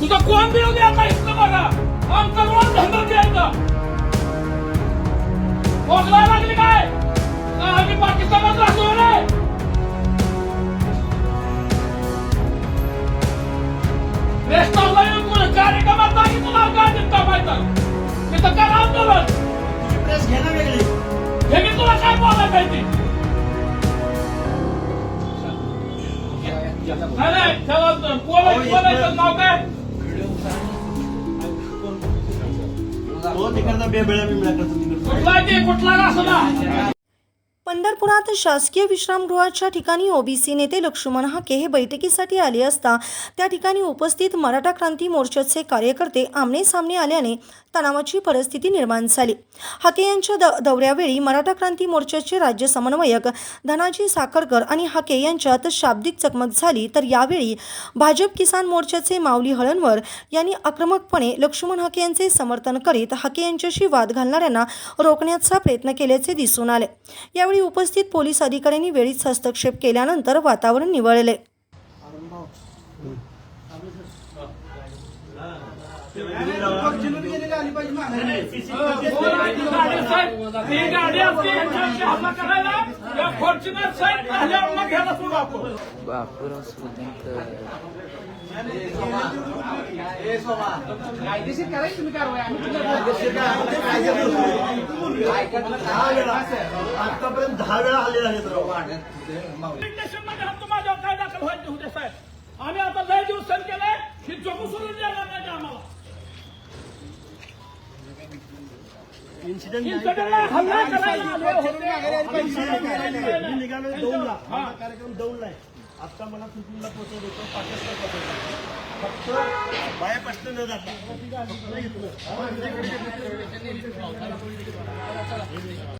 तुझं कोण देऊ द्या आता इथलं बघा? आमचं रोज धंदा द्यायचं पोचला लागली काय? आम्ही पाकिस्तानात राहतो रे? रेस्टॉरंटला येऊन कोणी कार्यक्रमात सांगितलं ना काय देता माहिती तिथं काय आंदोलन प्रेस घे ना वेगळी. हे मी तुला काय बोलायला पाहिजे नाही नाही बोलायचं नाव काय? तो तिकडचा बेबेळ्या बिबळ्या करतो तिकडचा कुठला ते? कुठला असं ना पंढरपुरात शासकीय विश्रामगृहाच्या ठिकाणी ओबीसी नेते लक्ष्मण हाके हे बैठकीसाठी आले असता त्या ठिकाणी उपस्थित मराठा क्रांती मोर्चाचे कार्यकर्ते आमने सामने आल्याने तणावाची परिस्थिती निर्माण झाली. हाके यांच्या द दौऱ्यावेळी मराठा क्रांती मोर्चाचे राज्य समन्वयक धनाजी साखरकर आणि हाके यांच्यात शाब्दिक चकमक झाली तर यावेळी भाजप किसान मोर्चाचे माऊली हळणवर यांनी आक्रमकपणे लक्ष्मण हाके यांचे समर्थन करीत हाके यांच्याशी वाद घालणाऱ्यांना रोखण्याचा प्रयत्न केल्याचे दिसून आले. यावेळी उपस्थित पोलीस अधिकाऱ्यांनी वेळीच हस्तक्षेप केल्यानंतर वातावरण निवळले. गाडी गाडी असते हल्ला करायला या फॉर्च्युनर साहेब मग घ्यायला सुरू आपण बापूराव आतापर्यंत दहा वेळा आलेला आहे माझ्यावर काय दाखल व्हायचे होते साहेब आम्ही आता लय दिवस सर केले ही जगू सोडून देणार नाही आम्हाला. इन्सिडेंट इन्सिडेंटला हल्ला करायला आले होते. मी निघालो दौंडला. हा. कार्यक्रम दौंडला आहे आता मला सुटूनला पोहोचवत होतो पाकिस्तान पोहोचवतो फक्त बायापासून न जाता.